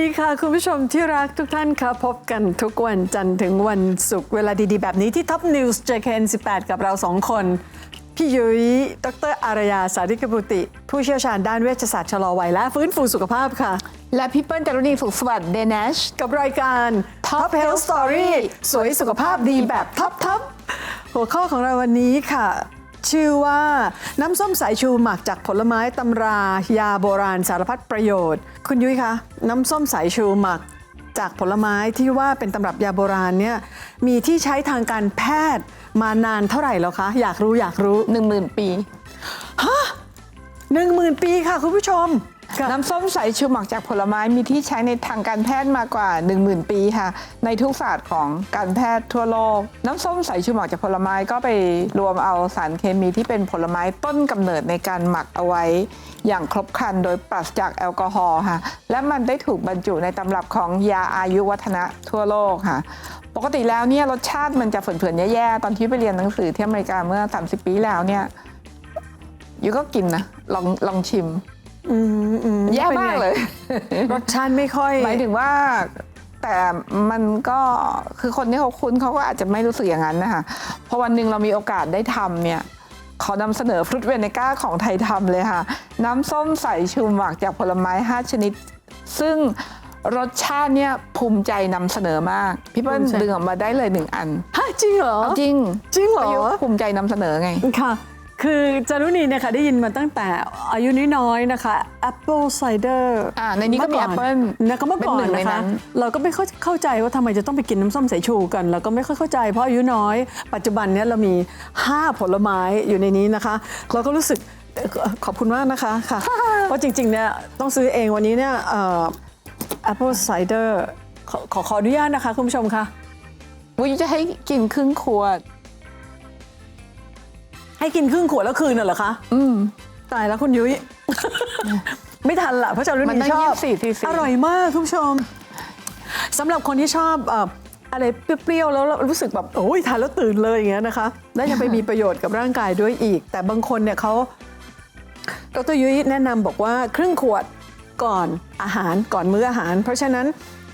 สวัสดีค่ะ คุณผู้ชมที่รักทุกท่านค่ะพบกันทุกวันจันทร์ถึงวันศุกร์เวลาดีๆ แบบนี้ที่ Top News JKN 18 กับเราสองคน พี่ยุ้ยดรอารยาสาริกบุติ ผู้เชี่ยวชาญด้านเวชศาสตร์ชะลอวัยและฟื้นฟูสุขภาพค่ะ และพี่เปิ้ลจารุณีสุขสวัสดิ์เดนชกับรายการ Top Health Story สวยสุขภาพดีแบบท็อปทอปหัวข้อของเราวันนี้ค่ะ ชื่อว่าน้ำส้มสายชูหมักจากผลไม้ตำรายาโบราณสารพัดประโยชน์ คุณยุ้ยคะ น้ำส้มสายชูหมักจากผลไม้ที่ว่าเป็นตำรับยาโบราณเนี่ยมีที่ใช้ทางการแพทย์มานานเท่าไหร่แล้วคะ อยากรู้อยากรู้หนึ่งหมื่นปีหนึ่งหมื่นปีค่ะคุณผู้ชมค่ะ น้ำส้มสายชูหมักจากผลไม้มีที่ใช้ในทางการแพทย์มากว่า 10,000 ปีค่ะ ในทุกศาสตร์ของการแพทย์ทั่วโลก น้ำส้มสายชูหมักจากผลไม้ก็ไปรวมเอาสารเคมีที่เป็นผลไม้ต้นกำเนิดในการหมักเอาไว้ อย่างครบครันโดยปราศจากแอลกอฮอล์ค่ะ และมันได้ถูกบรรจุในตำรับของยาอายุวัฒนะทั่วโลกค่ะปกติแล้วเนี่ยรสชาติมันจะเฝื่อนๆแย่ๆตอนที่ไปเรียนหนังสือที่อเมริกาเมื่อ 30 ปีแล้วเนี่ยยูก็กินนะลองลองชิม อืมอืมแย่เป็นมากไงเลย รสชาติไม่ค่อย หมายถึงว่าแต่มันก็คือคนที่เขาคุ้นเขาก็อาจจะไม่รู้สึกอย่างนั้นนะคะพอวันหนึ่งเรามีโอกาสได้ทำเนี่ยขอนำเสนอฟรุตเวเนก้าของไทยทำเลยค่ะ น้ำส้มสายชูหมักจากผลไม้ 5 ชนิด ซึ่งรสชาติเนี่ยภูมิใจนำเสนอมาก พี่เปิ้ลภูมิใจ ดึงออกมาได้เลยหนึ่งอัน ฮะจริงเหรอจริงจริงเหรอก็ยกภูมิใจนำเสนอไง ค่ะ คือจารุณีเนี่ยค่ะได้ยินมาตั้งแต่อายุน้อยๆนะคะ Apple Cider อ่าในนี้ก็มีเอ Apple นะก็เมื่อก่อนเป็นหนึ่งในนะคะนั้นเราก็ไม่เข้าเข้าใจว่าทำไมจะต้องไปกินน้ำส้มสายชูกัน เราก็ไม่ค่อยเข้าใจ เพราะอายุน้อย ปัจจุบันเนี่ยเรามี 5 ผลไม้อยู่ในนี้นะคะ เราก็รู้สึกเอ่อขอบคุณมากนะคะค่ะเพราะจริงๆเนี่ยต้องซื้อเองวันนี้เนี่ยเอ่อ Apple Cider ขอขอขออนุญาตนะคะ คุณผู้ชมค่ะวุ้ยจะให้กินครึ่งขวด ให้กินครึ่งขวดแล้วคืนน่ะเหรอคะอืมตายแล้วคุณยุ้ย ไม่ทันละเพราะจารุมันณีตั้งชอบ24 cc อร่อยมากคุณผู้ชมสำหรับคนที่ชอบเอ่ออะไรเปรี้ยวๆแล้วรู้สึกแบบโอ้ยทานแล้วตื่นเลยอย่างเงี้ยนะคะ และยังไปมีประโยชน์กับร่างกายด้วยอีก แต่บางคนเนี่ยเขาดรยุ้ยแนะนำบอกว่าครึ่งขวดก่อนอาหารก่อนมื้ออาหาร เพราะฉะนั้น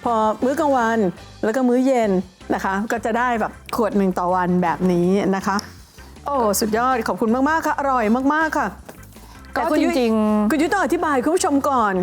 พอมื้อกลางวันแล้วก็มื้อเย็นนะคะ ก็จะได้แบบขวดหนึ่งต่อวันแบบนี้นะคะ โอ้สุดยอดขอบคุณมาก ๆ ค่ะ อร่อยมาก ๆ ค่ะก็แต่คุณยุ้ยจริงๆ คุณยุ้ยต้องอธิบายคุณผู้ชมก่อน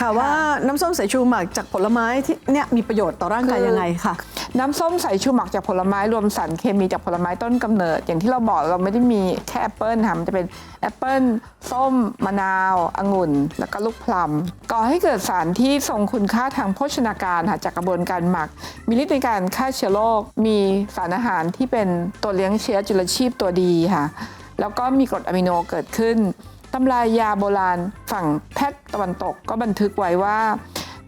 ค่ะว่าน้ำส้มสายชูหมักจากผลไม้ที่เนี่ยมีประโยชน์ต่อร่างกายคือยังไงค่ะ น้ำส้มใสายชูหมักจากผลไม้รวมสารเคมีจากผลไม้ต้นกำเนิด อย่างที่เราบอกเราไม่ได้มีแค่แอปเปิลค่ะมันจะเป็นแอปเปิลส้ม มะนาวองุ่น แล้วก็ลูกพลัมก่อให้เกิดสารที่ทรงคุณค่าทางโภชนาการค่ะจากกระบวนการหมัก มีฤทธิ์ในการฆ่าเชื้อโรคมีสารอาหารที่เป็นตัวเลี้ยงเชื้อจุลชีพตัวดีค่ะแล้วก็มีกรดอะมิโนเกิดขึ้นตำรายาโบราณฝั่งแพทย์ตะวันตกก็บันทึกไว้ว่า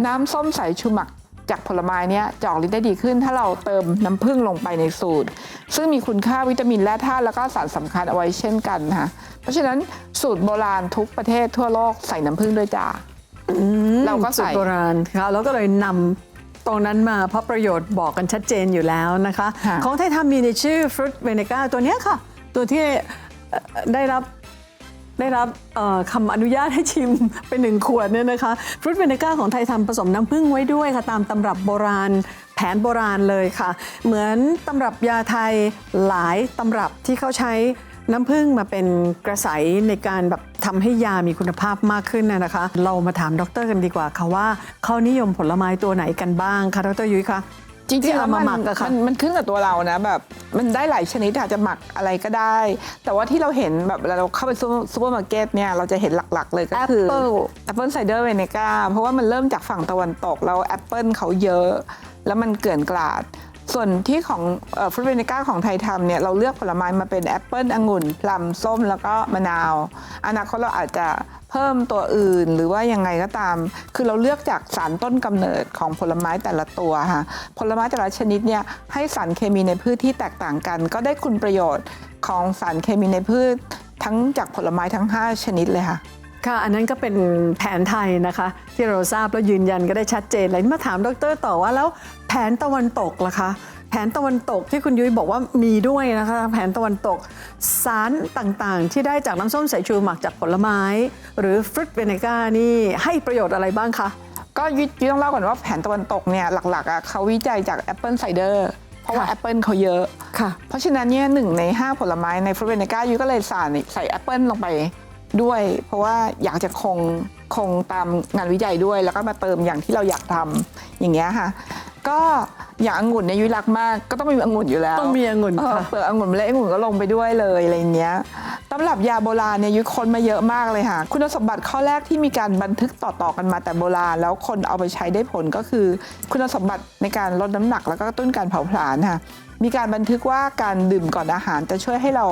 น้ำส้มสายชูหมัก จากผลไม้เนี้ยจะออกฤทธิ์ได้ดีขึ้น ถ้าเราเติมน้ำผึ้งลงไปในสูตร ซึ่งมีคุณค่าวิตามินและธาตุแล้วก็สารสำคัญเอาไว้เช่นกันค่ะเพราะฉะนั้นสูตรโบราณทุกประเทศทั่วโลกใส่น้ำผึ้งด้วยจ้าเราก็สูตใส่รโบราณค่ะแล้วก็เลยนำตรงนั้นมาเพราะประโยชน์บอกกันชัดเจนอยู่แล้วนะคะค่ะของไทยทำมีในชื่อฟรุตเวเนก้าตัวเนี้ยค่ะ ตัวที่เอ่อได้รับ ได้รับคำอนุญาตให้ชิมเป็นหนึ่งขวดเนี่ยนะคะฟรุตเวเนก้าของไทยทำผสมน้ำผึ้งไว้ด้วยค่ะ ตามตำรับโบราณแผนโบราณเลยค่ะ เหมือนตำรับยาไทยหลายตำรับที่เขาใช้น้ำผึ้งมาเป็นกระใสในการแบบทำให้ยามีคุณภาพมากขึ้นนะนะคะ เรามาถามดรกันดีกว่าค่ะว่าเขานิยมผลไม้ตัวไหนกันบ้างคะดรยุ้ยคะ จริงที่ๆเอาแล้วมามันหมักอะค่ะมันมันขึ้นกับตัวเรานะแบบมันได้หลายชนิดอาจจะหมักอะไรก็ได้ แต่ว่าที่เราเห็นแบบเวลาเราเข้าไปซูเปอร์ซูเปอร์มาร์เก็ตเนี่ยเราจะเห็นหลักๆ เลยก็คือ Apple Apple Cider Vinegar เพราะว่ามันเริ่มจากฝั่งตะวันตกแล้วแอปเปิลเขาเยอะ แล้วมันเกลื่อนกลาด ส่วนที่ของฟรุตเวเนก้าของไทยทำเนี่ยเราเลือกผลไม้มาเป็นแอปเปิลองุ่นพลัมส้มแล้วก็มะนาว อนาคตเราอาจจะเพิ่มตัวอื่นหรือว่ายังไงก็ตาม คือเราเลือกจากสารต้นกำเนิดของผลไม้แต่ละตัวค่ะผลไม้แต่ละชนิดเนี่ยให้สารเคมีในพืชที่แตกต่างกัน ก็ได้คุณประโยชน์ของสารเคมีในพืช ทั้งจากผลไม้ทั้ง 5 ชนิดเลยค่ะค่ะอันนั้นก็เป็นแผนไทยนะคะ ที่เราทราบแล้วยืนยันก็ได้ชัดเจนเลยมาถามดรต่อว่าแล้วแผนตะวันตกล่ะคะ นตะวันตกที่คุณยุ้ยบอกว่ามีด้วยนะคะ แผนตะวันตก สารต่างๆ ที่ได้จากน้ำส้มสายชูหมักจากผลไม้ หรือฟรุตเวเนก้านี่ให้ประโยชน์อะไรบ้างคะ ก็ยุยยุ้ยต้องเล่าก่อนว่าแผนตะวันตกเนี่ยหลักๆอะเขาวิจัยจากแอปเปิลไซเดอร์เพราะว่าค่ะแอปเปิลเขาเยอะ ค่ะ เพราะฉะนั้นเนี่ยหนึ่งใน 5 ผลไม้ในฟรุตเวเนก้ายุ้ยก็เลยใส่ใส่แอปเปิลลงไปด้วย เพราะว่าอยากจะคงคงตามงานวิจัยด้วย แล้วก็มาเติมอย่างที่เราอยากทำอย่างเงี้ยค่ะ ก็ อย่างองุ่นเนี่ยยุ้ยรักมาก ก็ต้องมีองุ่นอยู่แล้วต้องมีองุ่นเออค่ะ เปลือกองุ่นเมล็ดองุ่นก็ลงไปด้วยเลยอะไรอย่างเงี้ยตำรับยาโบราณเนี่ยยุ้ยค้นมาเยอะมากเลยค่ะ คุณสมบัติข้อแรกที่มีการบันทึกต่อๆกันมาแต่โบราณ แล้วคนเอาไปใช้ได้ผลก็คือ คุณสมบัติในการลดน้ำหนักแล้วก็กระตุ้นการเผาผลาญค่ะมีการบันทึกว่าการดื่มก่อนอาหารจะช่วยให้เรา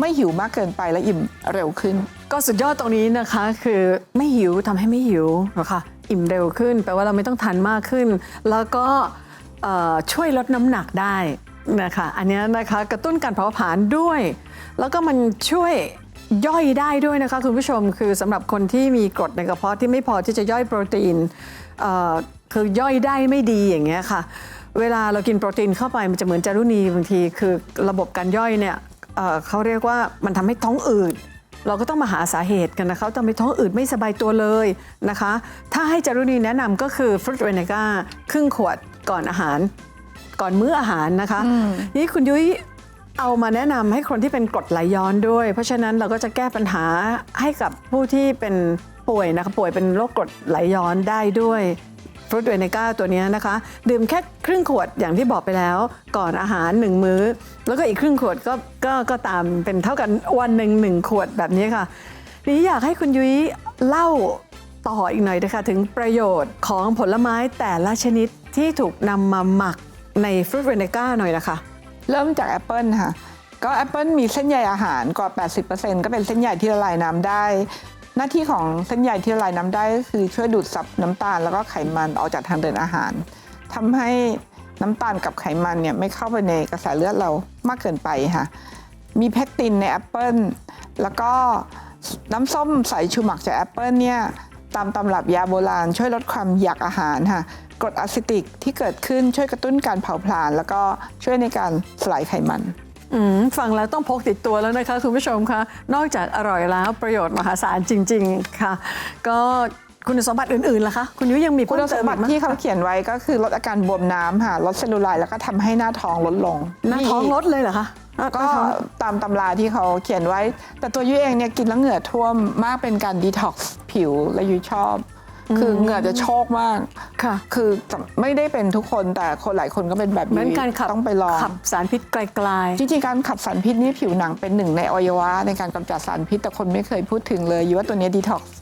ไม่หิวมากเกินไปและอิ่มเร็วขึ้น ก็สุดยอดตรงนี้นะคะ คือไม่หิวทำให้ไม่หิวนะคะอิ่มเร็วขึ้น แปลว่าเราไม่ต้องทานมากขึ้น แล้วก็เอ่อ ช่วยลดน้ำหนักได้นะคะอันนี้นะคะกระตุ้นการเผาผลาญด้วย แล้วก็มันช่วยย่อยได้ด้วยนะคะคุณผู้ชมคือสำหรับคนที่มีกรดในกระเพาะที่ไม่พอที่จะย่อยโปรตีนคือย่อยได้ไม่ดีอย่างเงี้ยค่ะ เวลาเรากินโปรตีนเข้าไปมันจะเหมือนจารุณีบางที คือระบบการย่อยเนี่ยเเขาเรียกว่ามันทำให้ท้องอืดเราก็ต้องมาหาสาเหตุกันนะคะทำให้ท้องอืดไม่สบายตัวเลยนะคะ ถ้าให้จารุณีแนะนำก็คือฟรุตเวเนก้าครึ่งขวด ก่อนอาหาร ก่อนมื้ออาหารนะคะ นี่คุณยุ้ยเอามาแนะนำให้คนที่เป็นกรดไหลย้อนด้วย เพราะฉะนั้นเราก็จะแก้ปัญหาให้กับผู้ที่เป็นป่วยนะคะป่วยเป็นโรคกรดไหลย้อนได้ด้วยฟรุตเวเนก้าตัวเนี้ยนะคะ ดื่มแค่ครึ่งขวดอย่างที่บอกไปแล้ว ก่อนอาหารหนึ่งมื้อ แล้วก็อีกครึ่งขวดก็ก็ก็ตามเป็นเท่ากันวันหนึ่งหนึ่งขวดแบบนี้ค่ะทีนี้อยากให้คุณยุ้ยเล่าต่ออีกหน่อยนะคะถึงประโยชน์ของผลไม้แต่ละชนิด ที่ถูกนำมาหมักในฟรุตเวเนก้าหน่อยนะคะ เริ่มจากแอปเปิลค่ะ ก็แอปเปิลมีเส้นใยอาหารกว่า 80%ก็เป็นเส้นใยที่ละลายน้ำได้ หน้าที่ของเส้นใยที่ละลายน้ำได้ก็คือช่วยดูดซับน้ำตาลแล้วก็ไขมันออกจากทางเดินอาหารทำให้น้ำตาลกับไขมันเนี่ยไม่เข้าไปในกระแสเลือดเรามากเกินไปค่ะ มีเพคตินในแอปเปิลแล้วก็น้ำส้มสายชูหมักจากแอปเปิลเนี่ยตามตำรับยาโบราณช่วยลดความอยากอาหารค่ะ กรดอะซิติกที่เกิดขึ้นช่วยกระตุ้นการเผาผลาญแล้วก็ช่วยในการสลายไขมันอืมฟังแล้วต้องพกติดตัวแล้วนะคะคุณผู้ชมคะนอกจากอร่อยแล้วประโยชน์มหาศาลจริง ๆ ค่ะ ก็คุณสมบัติอื่นๆล่ะคะ คุณยุ้ยยังมีคุณเพิ่สเติมบัติอีกไหที่เขาเขียนไว้ก็คือลดอาการบวมน้ำค่ะลดเซลลูไลท์แล้วก็ทำให้หน้าท้องลดลง หน้าท้องลดเลยเหรอคะหน้าก็ท้องตามตำราที่เขาเขียนไว้ แต่ตัวยุ้ยเองเนี่ยกินแล้วเหงื่อท่วมมากเป็นการดีท็อกซ์ผิวและยุ้ยชอบ คือเหงื่อจะโชกมากค่ะ คือไม่ได้เป็นทุกคนแต่คนหลายคนก็เป็นแบบเหมือนนี้การขับต้องไปลองขับสารพิษไกลจริงๆการขับสารพิษนี่ผิวหนังเป็นหนึ่งในอวัยวะในการกำจัดสารพิษแต่คนไม่เคยพูดถึงเลยอยู่ว่าตัวเนี้ดีท็อกซ์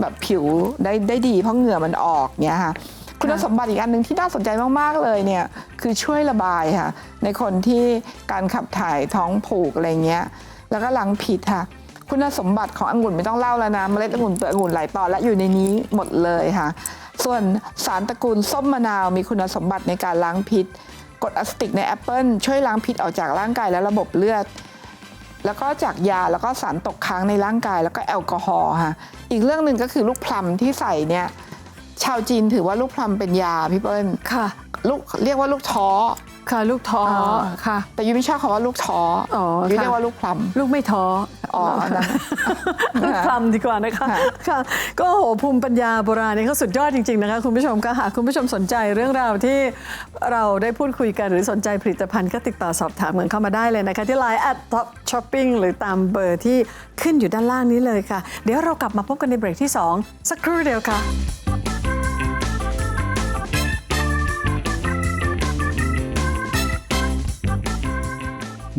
แบบผิวได้ได้ดีเพราะเหงื่อมันออกเนี่ยค่ะคุณสมบัติอีกอันหนึ่งที่น่าสนใจมาก ๆ เลยเนี่ยคือช่วยระบายค่ะ ในคนที่การขับถ่ายท้องผูกอะไรเงี้ย แล้วก็ล้างผิดค่ะ คุณสมบัติขององุ่นไม่ต้องเล่าแล้วนะ เมล็ดองุ่นเปลือกองุ่นหลายตอนและอยู่ในนี้หมดเลยค่ะ ส่วนสารตระกูลส้มมะนาวมีคุณสมบัติในการล้างพิษกรดอะซิติกในแอปเปิลช่วยล้างพิษออกจากร่างกายและระบบเลือด แล้วก็จากยาแล้วก็สารตกค้างในร่างกายแล้วก็แอลกอฮอล์ค่ะ อีกเรื่องหนึ่งก็คือลูกพลัมที่ใส่เนี่ยชาวจีนถือว่าลูกพลัมเป็นยาพี่เปิ้ลๆค่ะ ลูกเรียกว่าลูกท้อ ค่ะลูกท้ออ่าค่ะ แต่ยูไม่ชอบคำว่าลูกท้ออ๋อยูค่ะเรียกว่าลูกพลัม ลูกไม่ท้ออ๋ออันนั้นลูกพลัมดีกว่านะคะค่ะค่ะก็โหภูมิปัญญาโบราณนี่เขาสุดยอดจริง ๆ นะคะคุณผู้ชมก็หากคุณผู้ชมสนใจเรื่องราวที่เราได้พูดคุยกันหรือสนใจผลิตภัณฑ์ก็ติดต่อสอบถามเหมือนเข้ามาได้เลยนะคะ ที่ Line at top shopping หรือตามเบอร์ที่ขึ้นอยู่ด้านล่างนี้เลยค่ะ เดี๋ยวเรากลับมาพบกันในเบรกที่ 2 สักครู่เดียวค่ะ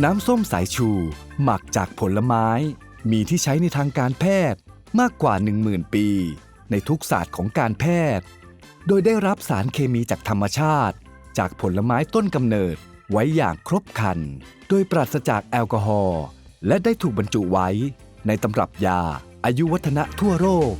น้ำส้มสายชู หมักจากผลไม้ มีที่ใช้ในทางการแพทย์มากกว่า 10,000 ปี ในทุกศาสตร์ของการแพทย์ โดยได้รับสารเคมีจากธรรมชาติ จากผลไม้ต้นกำเนิดไว้อย่างครบครัน โดยปราศจากแอลกอฮอล์และได้ถูกบรรจุไว้ ในตำรับยาอายุวัฒนะทั่วโลก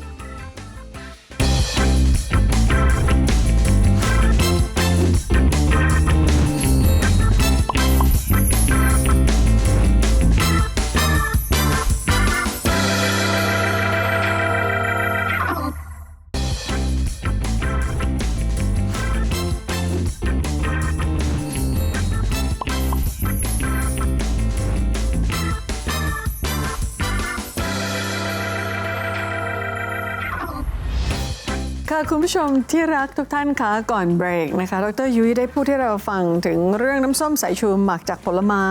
คุณผู้ชมที่รักทุกท่านคะก่อนเบรกนะคะ ดรยุ้ยได้พูดให้เราฟังถึงเรื่องน้ำส้มสายชูหมักจากผลไม้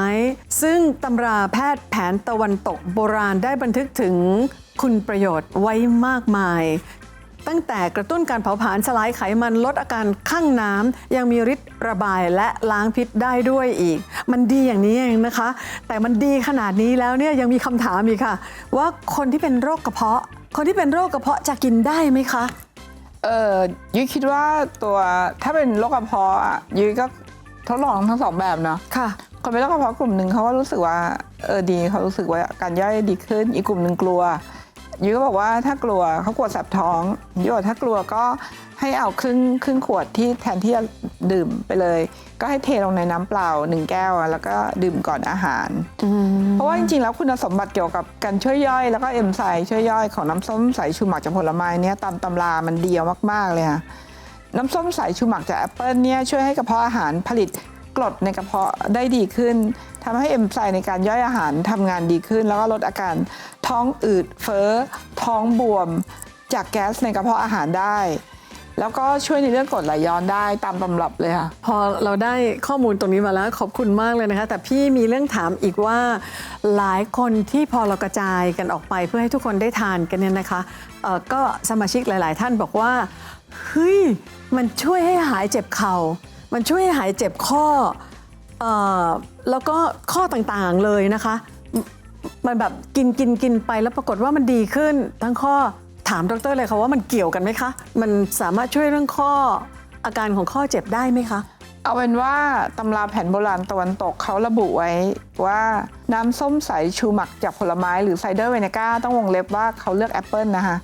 ซึ่งตำราแพทย์แผนตะวันตกโบราณได้บันทึกถึงคุณประโยชน์ไว้มากมาย ตั้งแต่กระตุ้นการเผาผลาญสลายไขมันลดอาการข้างน้ำยังมีฤทธิ์ระบายและล้างพิษได้ด้วยอีก มันดีอย่างนี้เองนะคะ แต่มันดีขนาดนี้แล้วเนี่ยยังมีคำถามอีกค่ะ ว่าคนที่เป็นโรคกระเพาะ คนที่เป็นโรคกระเพาะจะกินได้ไหมคะ เออยุ้ยคิดว่าตัวถ้าเป็นโรคกระเพาะอะยุ้ยก็ทดลองทั้งสองแบบเนาะค่ะ คนเป็นโรคกระเพาะกลุ่มหนึ่งเขาก็รู้สึกว่าเออดีเขารู้สึกว่าการย่อยดีขึ้น อีกกลุ่มหนึ่งกลัว ยุ้ยก็บอกว่าถ้ากลัวเขากลัวแสบท้องยุ้ยบอกถ้ากลัวก็ให้เอาครึ่งครึ่งขวดที่แทนที่จะดื่มไปเลย ก็ให้เทลงในน้ำเปล่าหนึ่งแก้วอะแล้วก็ดื่มก่อนอาหาร เพราะว่าจริงๆ แล้วคุณสมบัติเกี่ยวกับการช่วยย่อย แล้วก็เอนไซม์ช่วยย่อยของน้ำส้มสายชูหมักจากผลไม้เนี่ยตามตำรามันเดียวมากๆเลยค่ะน้ำส้มสายชูหมักจากแอปเปิลเนี่ยช่วยให้กระเพาะอาหารผลิต กรดในกระเพาะได้ดีขึ้นทำให้เอนไซม์ในการย่อยอาหารทำงานดีขึ้น แล้วก็ลดอาการท้องอืดเฟ้อ ท้องบวม จากแก๊สในกระเพาะอาหารได้แล้วก็ช่วยในเรื่องกรดไหลย้อนได้ตามตำรับเลยค่ะ พอเราได้ข้อมูลตรงนี้มาแล้วขอบคุณมากเลยนะคะ แต่พี่มีเรื่องถามอีกว่า หลายคนที่พอเรากระจายกันออกไปเพื่อให้ทุกคนได้ทานกันเนี่ยนะคะเออก็สมาชิกหลาย ๆ ท่านบอกว่าเฮ้ยมันช่วยให้หายเจ็บเข่า มันช่วยให้หายเจ็บข้อเอ่อแล้วก็ข้อต่างๆเลยนะคะ มันแบบกินกินกินไปแล้วปรากฏว่ามันดีขึ้น ทั้งข้อถามดรเลยค่ะว่ามันเกี่ยวกันไหมคะ มันสามารถช่วยเรื่องข้ออาการของข้อเจ็บได้ไหมคะเอาเป็นว่าตำราแผนโบราณตะวันตกเขาระบุไว้ว่าน้ำส้มสายชูหมักจากผลไม้หรือไซเดอร์เวเนก้าต้องวงเล็บว่าเขาเลือกแอปเปิลนะคะ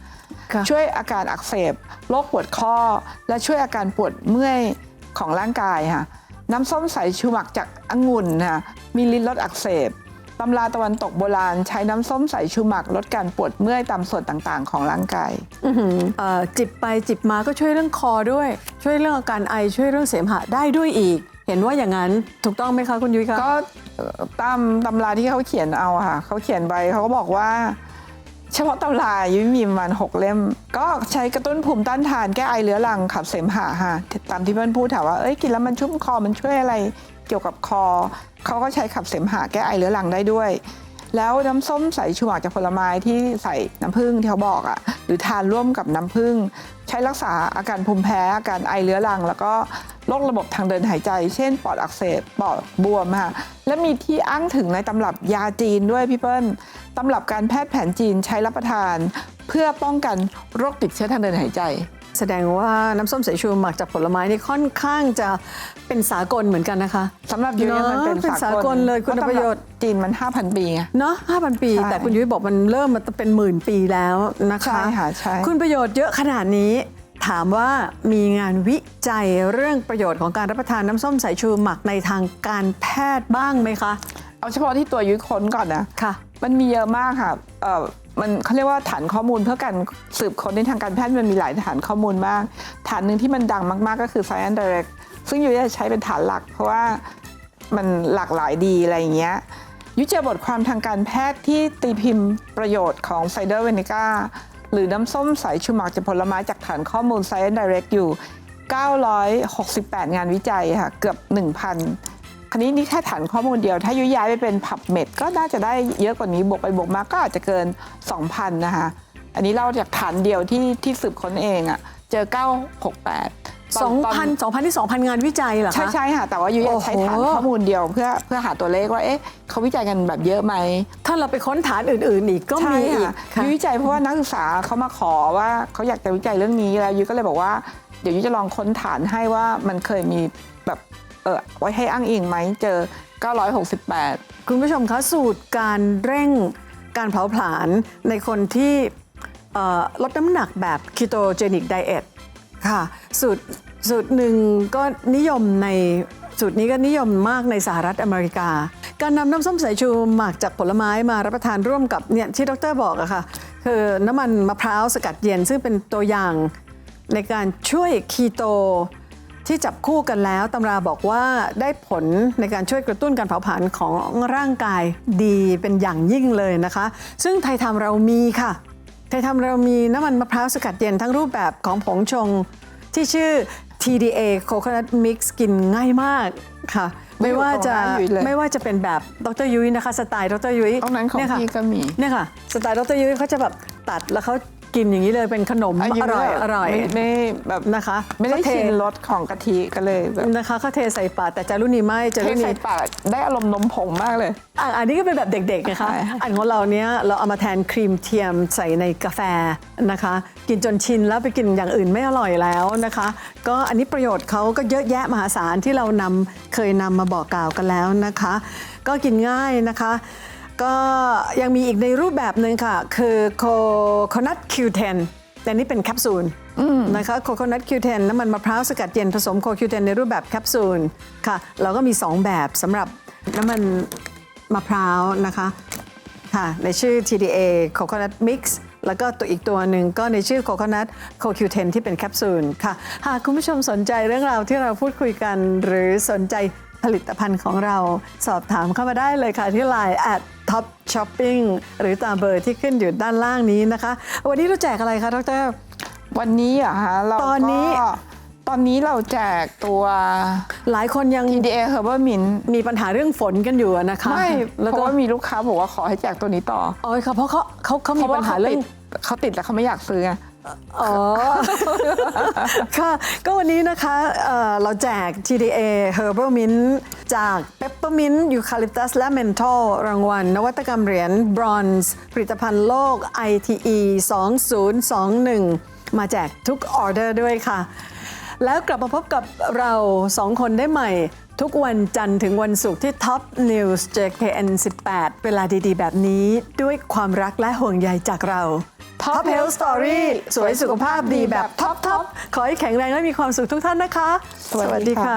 ค่ะช่วยอาการอักเสบโรคปวดข้อ และช่วยอาการปวดเมื่อย ของร่างกายค่ะน้ำส้มสายชูหมักจากองุ่นค่ะมีฤทธิ์ลดอักเสบตำราตะวันตกโบราณใช้น้ำส้มสายชูหมักลดการปวดเมื่อยตามส่วนต่างๆ ของร่างกายอื้อหือเอ่อจิบไปจิบมาก็ช่วยเรื่องคอด้วย ช่วยเรื่องอาการไอช่วยเรื่องเสมหะได้ด้วยอีก เห็นว่าอย่างนั้นถูกต้องไหมคะคุณยุ้ยคะก็เอ่อตามตำราที่เขาเขียนเอาอะค่ะเขาเขียนไว้เขาก็บอกว่า เฉพาะตำรายุ้ยมีประมาณหกเล่ม ก็ใช้กระตุ้นภูมิต้านทานแก้ไอเรื้อรังขับเสมหะค่ะตามที่เพื่อนพูดถามว่าเอ้ยกินแล้วมันชุ่มคอมันช่วยอะไรเกี่ยวกับคอเขาก็ใช้ขับเสมหะแก้ไอเรื้อรังได้ด้วย แล้วน้ำส้มใสายชูหมักจากผลไม้ที่ใส่น้ำผึ้งที่เขาบอกอะ หรือทานร่วมกับน้ำผึ้งใช้รักษาอาการภูมิแพ้อาการไอเรื้อรัง แล้วก็ โรคระบบทางเดินหายใจ เช่น ปอดอักเสบ ปอดบวมค่ะและมีที่อ้างถึงในตำรับยาจีนด้วยพี่เปิ้ลตำรับการแพทย์แผนจีนใช้รับประทาน เพื่อป้องกันโรคติดเชื้อทางเดินหายใจแสดงว่าน้ำส้มสายชูหมักจากผลไม้นี่ค่อนข้างจะเป็นสากลเหมือนกันนะคะสำหรับยุ้ยมันเป็นเนอะเป็นสาสากกลลเลยคุณพาประโยชน์ตำบจีนมัน 5,000 ปีไงเนาะ5,000 ปีใช่แต่คุณยุ้ยบอกมันเริ่มมาเป็นหมื่นปีแล้วนะคะใช่ค่ะใช่คุณประโยชน์เยอะขนาดนี้ ถามว่ามีงานวิจัยเรื่องประโยชน์ของการรับประทานน้ำส้มสายชูหมักในทางการแพทย์บ้างไหมคะ เอาเฉพาะที่ตัวยุ้ยค้นก่อนนะค่ะ มันมีเยอะมากค่ะเอ่อมันเขาเรียกว่าฐานข้อมูลเพื่อการสืบค้นในทางการแพทย์มันมีหลายฐานข้อมูลมาก ฐานหนึ่งที่มันดังมากๆก็คือ Science Direct ซึ่งยุ้ยจะใช้เป็นฐานหลัก เพราะว่ามันหลากหลายดีอะไรอย่างเงี้ยยุ้ยเจอบทความทางการแพทย์ที่ตีพิมพ์ประโยชน์ของไซเดอร์เวนิก้า หรือน้ำส้มสายชูหมักจากผลไม้จากฐานข้อมูล Science Direct อยู่ 968 งานวิจัยค่ะ เกือบ 1,000 คราวนี้นี่แค่ฐานข้อมูลเดียว ถ้ายุย้ายไปเป็นผับเม็ดก็น่าจะได้เยอะกว่านี้ บวกไปบวกมาก็อาจจะเกิน 2,000 นะคะ อันนี้เราจากฐานเดียวที่ที่สืบค้นเองอะ่ะ เจอ 968 ตอนตอน 2,000 2,000ที่2,000 งานวิจัยเหรอคะ ใช่ใช่ค่ะ แต่ว่ายุยโอ้โหใช้ฐานข้อมูลเดียวเพื่อเพื่อหาตัวเลขว่าเอ๊ะเขาวิจัยกันแบบเยอะไหมถ้าเราไปค้นฐานอื่น ๆ อีกก็ใช่มีอีกค่ะค่ะ ยุยวิจัยเพราะว่านักศึกษาเขามาขอว่าเขาอยากจะวิจัยเรื่องนี้แล้วยุยก็เลยบอกว่าเดี๋ยวยุยจะลองค้นฐานให้ว่ามันเคยมีแบบเออไว้ให้อ้างอิงไหมเจอ 968 คุณผู้ชมคะสูตรการเร่งการเผาผลาญในคนที่เอ่อลดน้ำหนักแบบ ketogenic diet ค่ะสูตรสูตรหนึ่งก็นิยมในสูตรนี้ก็นิยมมากในสหรัฐอเมริกา การนำน้ำส้มสายชูหมักจากผลไม้มารับประทานร่วมกับเนี่ยที่ดรบอกอะค่ะคือน้ำมันมะพร้าวสกัดเย็นซึ่งเป็นตัวอย่างในการช่วยคีโตที่จับคู่กันแล้วตำราบอกว่าได้ผลในการช่วยกระตุ้นการเผาผลาญของร่างกายดีเป็นอย่างยิ่งเลยนะคะ ซึ่งไทยทำเรามีค่ะ ไทยทำเรามีน้ำมันมะพร้าวสกัดเย็นทั้งรูปแบบของผงชงที่ชื่อ TDA Coconut Mix กินง่ายมากค่ะ ไม่ว่าจะอยู่ตรงร้านยุ้ยเลยไม่ว่าจะเป็นแบบดรยุ้ยนะคะ สไตล์ดรยุ้ยตรงนั้นของเยค่ะพี่ก็มี เนี่ยค่ะสไตล์ดรยุ้ยเขาจะแบบตัดแล้วเขา กินอย่างนี้เลยเป็นขนมอร่อยอร่อย ไม่ไม่แบบนะคะไม่ได้ก็เท ชินรสของกะทิก็เลยแบบนะคะเขาเทใส่ปากแต่จารุณีไม่จาเทรุณีใส่ปากได้อารมณ์นมผงมากเลย อะอันนี้ก็เป็นแบบเด็กๆนะคะ ใช่ อันของเราเนี้ยเราเอามาแทนครีมเทียมใส่ในกาแฟนะคะ กินจนชินแล้วไปกินอย่างอื่นไม่อร่อยแล้วนะคะ ก็อันนี้ประโยชน์เขาก็เยอะแยะมหาศาลที่เรานำเคยนำมาบอกกล่าวกันแล้วนะคะ ก็กินง่ายนะคะ ก็ยังมีอีกในรูปแบบหนึ่งค่ะ คือโคโคนัท Q10 แต่นี่เป็นแคปซูลนะคะโคโคนัท Q10 น้ำมันมะพร้าวสกัดเย็นผสมโค Q10 ในรูปแบบแคปซูลค่ะ เราก็มี 2 แบบสำหรับน้ำมันมะพร้าวนะคะค่ะในชื่อ TDA Coconut Mix แล้วก็ตัวอีกตัวหนึ่งก็ในชื่อ Coconut CoQ10 ที่เป็นแคปซูลค่ะ หากคุณผู้ชมสนใจเรื่องราวที่เราพูดคุยกัน หรือสนใจผลิตภัณฑ์ของเราสอบถามเข้ามาได้เลยค่ะที่ Line at Top Shopping หรือตามเบอร์ที่ขึ้นอยู่ด้านล่างนี้นะคะ วันนี้เราแจกอะไรคะดร วันนี้อะฮะเราตอนนี้ ก็ตอนนี้เราแจกตัว หลายคนยัง TDA Herbal Mint มีปัญหาเรื่องฝนกันอยู่อะนะคะไม่แล้วเพก็ราะว่ามีลูกค้าบอกว่าขอให้แจกตัวนี้ต่ออ๋อค่ะเพราะเขาเขาเขามีเพราะปัว่าญหาเรื่องเขาติดแล้วเขาไม่อยากซื้อไง อ๋อ ค่ะ ก็วันนี้นะคะเอ่อเราแจก TDA Herbal Mint จาก Peppermint Eucalyptus และ Menthol รางวัล นวัตกรรมเหรียญบรอนซ์ผลิตภัณฑ์โลก ITE 2021 มาแจกทุกออเดอร์ด้วยค่ะ แล้วกลับมาพบกับเราสองคนได้ใหม่ ทุกวันจันทร์ถึงวันศุกร์ที่ Top News JKN 18 เวลาดีๆ แบบนี้ด้วยความรักและห่วงใยจากเรา Top Health Story สวยสุขภาพดีแบบท็อปๆขอให้แข็งแรงและมีความสุขทุกท่านนะคะ สวัสดีค่ะ